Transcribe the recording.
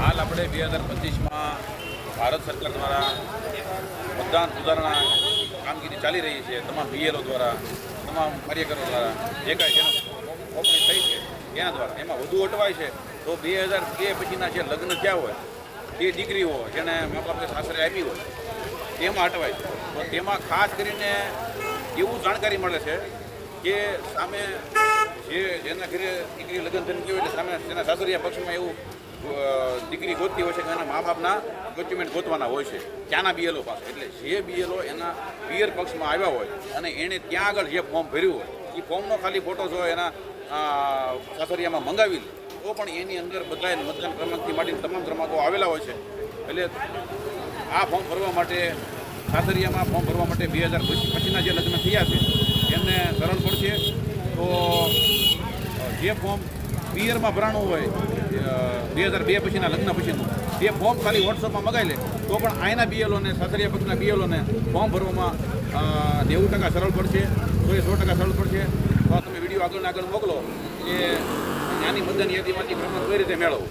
હાલ આપણે બે હજાર પચીસમાં ભારત સરકાર દ્વારા મતદાન સુધારણા કામગીરી ચાલી રહી છે. તમામ બીએલઓ દ્વારા, તમામ કાર્યકરો દ્વારા, જે કાંઈ જેનો ઓપનિંગ થઈ છે, એના દ્વારા. એમાં વધુ અટવાય છે તો બે હજાર બે પછીના જે લગ્ન થયા હોય તે દીકરીઓ જેને મા બાપે સાસરે આપી હોય, તેમાં અટવાય છે. તો તેમાં ખાસ કરીને એવું જાણકારી મળે છે કે સામે જે જેના ઘરે દીકરી લગ્ન થઈને ગયું એટલે સામે તેના સાસરિયા પક્ષમાં એવું દીકરી ગોતતી હોય છે કે એના મા બાપના ડોક્યુમેન્ટ ગોતવાના હોય છે. ત્યાંના બીએલઓ પાસે. એટલે જે બીએલઓ એના પિયર પક્ષમાં આવ્યા હોય અને એણે ત્યાં આગળ જે ફોર્મ ભર્યું હોય એ ફોર્મનો ખાલી ફોટો જો એના સાસરિયામાં મંગાવી તો પણ એની અંદર બધા મતદાન ક્રમાંકથી માંડીને તમામ ક્રમાંકો આવેલા હોય છે. એટલે આ ફોર્મ ભરવા માટે, સાસરિયામાં ફોર્મ ભરવા માટે બે હજાર પછીના જે લગ્ન થયા છે, એમને સરળ પડશે. તો જે ફોર્મ પિયરમાં ભરાણું હોય બે હજાર બે પછીના લગ્ન પછીનું તે. ફોર્મ ખાલી વોટ્સઅપમાં મગાવી લે. તો પણ અહીંના બીએલોને સાસરિયા પક્ષના બીએલોને ફોર્મ ભરવામાં નેવું ટકા સરળ પડશે. તો એ સો ટકા સરળ પડશે. તો તમે વીડિયો આગળને આગળ મોકલો. કે નાની મતદાન યાદીમાંથી ક્રમાંક કઈ રીતે મેળવવું?